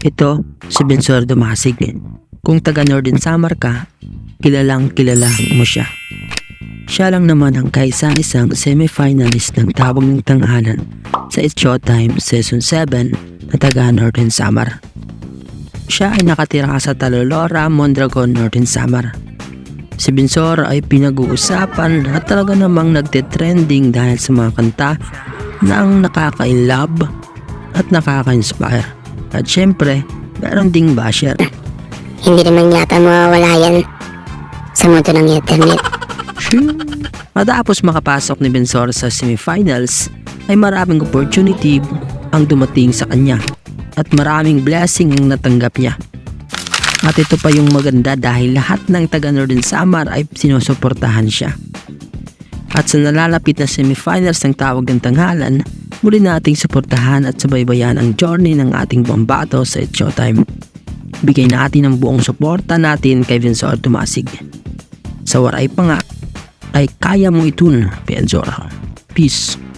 Ito si Bensor Dumasig. Kung taga Northern Samar ka, kilalang kilala mo siya. Siya lang naman ang kaisa-isang semifinalist ng tawag ng tanghalan sa It's Showtime Season 7 na taga Northern Samar. Siya ay nakatira sa Talolora, Mondragon, Northern Samar. Si Binsor ay pinag-uusapan at talaga namang nagte-trending dahil sa mga kanta na ang nakaka-inlove at nakaka-inspire. At syempre, meron ding basher. Hindi naman yata mawawala yan sa mundo ng internet. Matapos makapasok ni Bensor sa semifinals, ay maraming opportunity ang dumating sa kanya at maraming blessing ang natanggap niya. At ito pa yung maganda dahil lahat ng taga Northern Samar ay sinusuportahan siya. At sa nalalapit na semifinals ng tawag ng tanghalan, muli nating suportahan at subaybayan ang journey ng ating pambato sa It's Showtime. Bigay natin ang buong suporta natin kay Vincent Tumasig. Sa waray pa nga, ay kaya mo itun, Benzor. Peace.